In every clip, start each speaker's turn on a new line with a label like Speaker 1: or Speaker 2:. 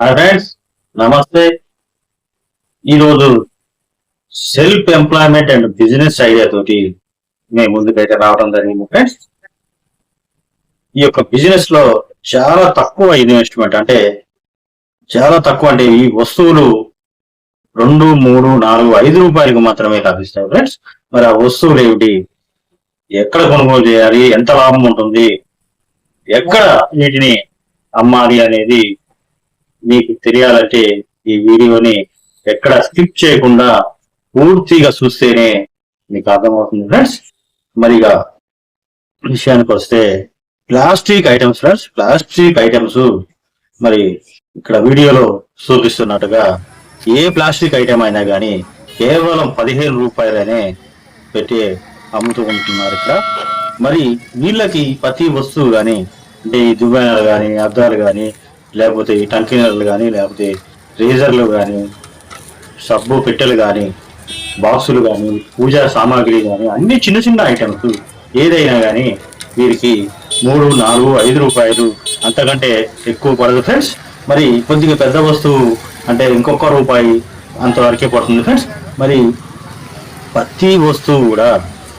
Speaker 1: Hi friends నమస్తే. ఈరోజు self employment and business idea తోటి మేము ముందుకైతే రావడం జరిగింది ఫ్రెండ్స్. ఈ యొక్క బిజినెస్లో చాలా తక్కువ ఇన్వెస్ట్మెంట్ అంటే చాలా తక్కువ అంటే ఈ వస్తువులు రెండు మూడు నాలుగు ఐదు రూపాయలకు మాత్రమే లభిస్తాయి ఫ్రెండ్స్. మరి ఆ వస్తువులు ఏమిటి? ఎక్కడ కొనుగోలు చేయాలి? ఎంత లాభం ఉంటుంది? ఎక్కడ వీటిని అమ్మాలి అనేది మీకు తెలియాలంటే ఈ వీడియోని ఎక్కడ స్కిప్ చేయకుండా పూర్తిగా చూస్తేనే మీకు అర్థమవుతుంది ఫ్రెండ్స్ మరిగా విషయానికి వస్తే plastic items friends plastic items మరి ఇక్కడ వీడియోలో చూపిస్తున్నట్టుగా ఏ ప్లాస్టిక్ ఐటమ్ అయినా కానీ కేవలం పదిహేను రూపాయలనే పెట్టి అమ్ముతూ ఉంటున్నారు ఇక్కడ. మరి వీళ్ళకి ప్రతి వస్తువు కానీ అంటే ఈ దువ్వెనలు కానీ అద్దాలు కానీ లేకపోతే టంకినర్లు కానీ లేకపోతే రేజర్లు కానీ సబ్బు పెట్టెలు కానీ బాక్సులు కానీ పూజా సామాగ్రి కానీ అన్ని చిన్న చిన్న ఐటమ్స్ ఏదైనా కానీ వీరికి మూడు నాలుగు ఐదు రూపాయలు అంతకంటే ఎక్కువ పడదు. ఫ్రెండ్స్ మరి కొద్దిగా పెద్ద వస్తువు అంటే ఇంకొక రూపాయి అంతవరకే పడుతుంది. ఫ్రెండ్స్ మరి ప్రతి వస్తువు కూడా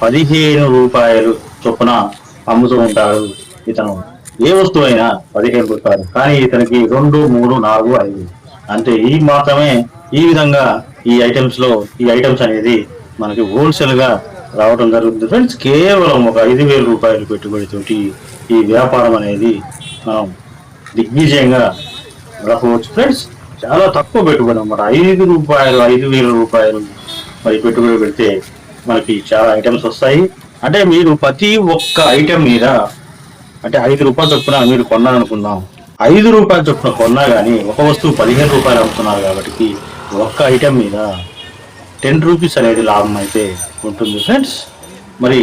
Speaker 1: పదిహేను రూపాయలు చొప్పున అమ్ముతూ ఉంటారు ఇతను. ఏ వస్తువు అయినా పదిహేను రూపాయలు కానీ ఇతనికి రెండు మూడు నాలుగు ఐదు. అంటే ఈ మాత్రమే ఈ విధంగా ఈ ఐటమ్స్లో ఈ ఐటమ్స్ అనేది మనకి హోల్సేల్గా రావడం జరుగుతుంది. ఫ్రెండ్స్ కేవలం ఒక ఐదు వేల రూపాయలు పెట్టుబడితోటి ఈ వ్యాపారం అనేది మనం దిగ్విజయంగా రాకపోవచ్చు. ఫ్రెండ్స్ చాలా తక్కువ పెట్టుబడి అన్నమాట. ఐదు రూపాయలు ఐదు వేల రూపాయలు మరి పెట్టుబడి పెడితే మనకి చాలా ఐటమ్స్ వస్తాయి. అంటే మీరు ప్రతి ఒక్క ఐటమ్ మీద అంటే ఐదు రూపాయలు చొప్పున మీరు కొన్నారనుకుందాం. ఐదు రూపాయల చొప్పున కొన్నా కానీ ఒక వస్తువు పదిహేను రూపాయలు అమ్ముతున్నారు కాబట్టి ఒక్క ఐటెం మీద టెన్ రూపీస్ అనేది లాభం అయితే ఉంటుంది ఫ్రెండ్స్. మరి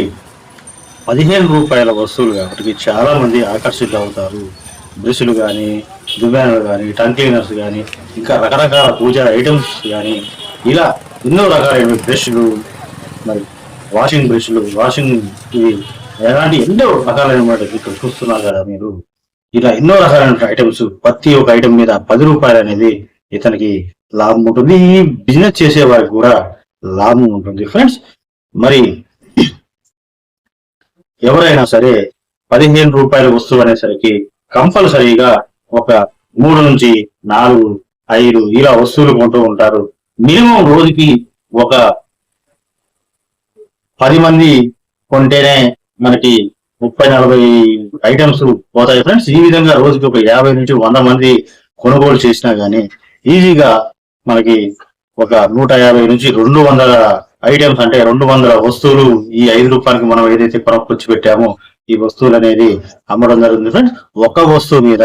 Speaker 1: పదిహేను రూపాయల వస్తువులు కాబట్టి చాలామంది ఆకర్షితులు అవుతారు. బ్రష్లు కానీ దువ్వానలు కానీ టంగ్ క్లీనర్స్ కానీ ఇంకా రకరకాల పూజా ఐటమ్స్ కానీ ఇలా ఎన్నో రకాలైన బ్రష్లు మరి వాషింగ్ బ్రష్లు వాషింగ్ ఇవి ఎలాంటి ఎన్నో రకాలైన ఇక్కడ చూస్తున్నారు కదా మీరు. ఇలా ఎన్నో రకాలైన ఐటమ్స్ ప్రతి ఒక్క ఐటమ్ మీద పది రూపాయలు అనేది ఇతనికి లాభం ఉంటుంది. ఈ బిజినెస్ చేసే వారికి కూడా లాభం ఉంటుంది. ఫ్రెండ్స్ మరి ఎవరైనా సరే పదిహేను రూపాయల వస్తువు అనేసరికి కంపల్సరీగా ఒక మూడు నుంచి నాలుగు ఐదు ఇలా వస్తువులు కొంటూ ఉంటారు. మినిమం రోజుకి ఒక పది మంది కొంటేనే మనకి ముప్పై నలభై ఐటమ్స్ పోతాయి ఫ్రెండ్స్ ఈ విధంగా రోజుకి ఒక యాభై నుంచి వంద మంది కొనుగోలు చేసినా గానీ ఈజీగా మనకి ఒక నూట యాభై నుంచి రెండు వందల ఐటమ్స్ అంటే రెండు వందల వస్తువులు ఈ ఐదు రూపాయలకి మనం ఏదైతే కొనుక్కొచ్చి పెట్టామో ఈ వస్తువులు అనేది అమ్మడం జరుగుతుంది ఫ్రెండ్స్ ఒక వస్తువు మీద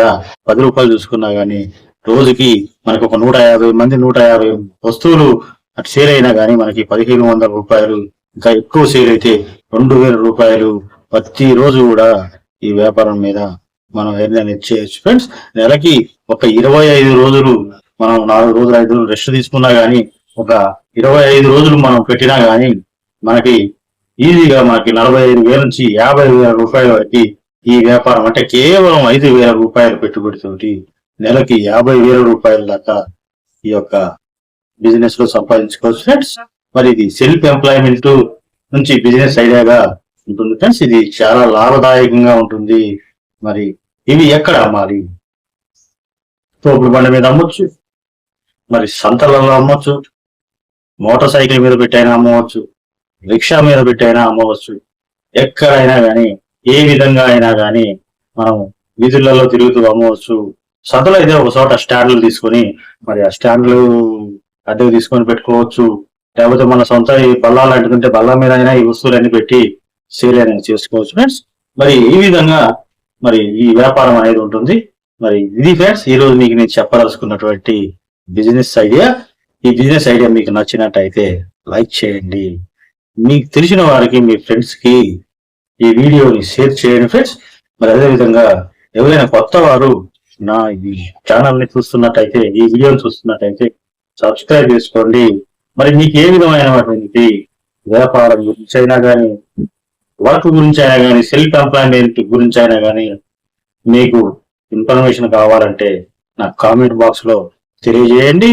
Speaker 1: పది రూపాయలు చూసుకున్నా గానీ రోజుకి మనకు ఒక నూట యాభై మంది నూట యాభై వస్తువులు అటు సేల్ అయినా గానీ మనకి పదిహేను వందల రూపాయలు ఇంకా ఎక్కువ సేల్ అయితే రెండు వేల రూపాయలు ప్రతి రోజు కూడా ఈ వ్యాపారం మీద మనం ఏదైనా చేయొచ్చు ఫ్రెండ్స్ నెలకి ఒక ఇరవై ఐదు రోజులు మనం నాలుగు రోజులు ఐదు రోజులు రెస్ట్ తీసుకున్నా గానీ ఒక ఇరవై ఐదు రోజులు మనం పెట్టినా గానీ మనకి ఈజీగా మనకి నలభై ఐదు వేల నుంచి యాభై వేల రూపాయల వరకు ఈ వ్యాపారం అంటే కేవలం ఐదు వేల రూపాయలు పెట్టుబడితోటి నెలకి యాభై వేల రూపాయల దాకా ఈ యొక్క బిజినెస్లో సంపాదించుకోవచ్చు. ఫ్రెండ్స్ మరి ఇది సెల్ఫ్ ఎంప్లాయ్మెంట్ నుంచి బిజినెస్ ఐడియాగా ఉంటుంది. ఫ్రెండ్స్ ఇది చాలా లాభదాయకంగా ఉంటుంది. మరి ఇవి ఎక్కడ అమ్మాలి? తోపుడు బండి మీద అమ్మొచ్చు. మరి సంతలలో అమ్మొచ్చు. మోటార్ సైకిల్ మీద పెట్టైనా అమ్మవచ్చు. రిక్షా మీద పెట్టైనా అమ్మవచ్చు. ఎక్కడైనా కానీ ఏ విధంగా అయినా కానీ మనం వీధులలో తిరుగుతూ అమ్మవచ్చు. సంతలో అయితే ఒక చోట స్టాండ్లు తీసుకొని మరి ఆ స్టాండ్లు అద్దెకు తీసుకొని పెట్టుకోవచ్చు. లేకపోతే మన సొంత ఈ బల్లాలు అంటుంటే ఉంటే బల్లా మీద అయినా ఈ వస్తువులన్నీ పెట్టి సేల్ అనేది చేసుకోవచ్చు ఫ్రెండ్స్ మరి ఈ విధంగా మరి ఈ వ్యాపారం అనేది ఉంటుంది. మరి ఇది ఫ్రెండ్స్ ఈ రోజు మీకు నేను చెప్పదలుచుకున్నటువంటి బిజినెస్ ఐడియా ఈ బిజినెస్ ఐడియా మీకు నచ్చినట్టయితే లైక్ చేయండి. మీకు తెలిసిన వారికి మీ ఫ్రెండ్స్కి ఈ వీడియోని షేర్ చేయండి ఫ్రెండ్స్ మరి అదే విధంగా ఎవరైనా కొత్త వారు నా ఈ ఛానల్ని చూస్తున్నట్టయితే ఈ వీడియోని చూస్తున్నట్టయితే సబ్స్క్రైబ్ చేసుకోండి. మరి మీకు ఏ విధమైనటువంటి వ్యాపారం గురించి అయినా కానీ వర్క్ గురించి అయినా కానీ సెల్ఫ్ ఎంప్లాయ్మెంట్ గురించి అయినా కానీ మీకు ఇన్ఫర్మేషన్ కావాలంటే నా కామెంట్ బాక్స్లో తెలియజేయండి.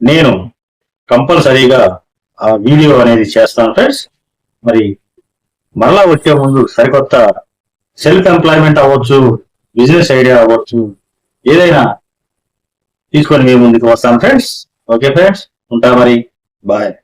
Speaker 1: నేను కంపల్సరీగా ఆ వీడియో అనేది చేస్తాను ఫ్రెండ్స్. మరి మరలా వచ్చే ముందు సరికొత్త సెల్ఫ్ ఎంప్లాయ్మెంట్ అవ్వచ్చు బిజినెస్ ఐడియా అవ్వచ్చు ఏదైనా తీసుకొని మీ ముందుకు వస్తాను ఫ్రెండ్స్. ఓకే ఫ్రెండ్స్ ఉంటా మరి. Bye.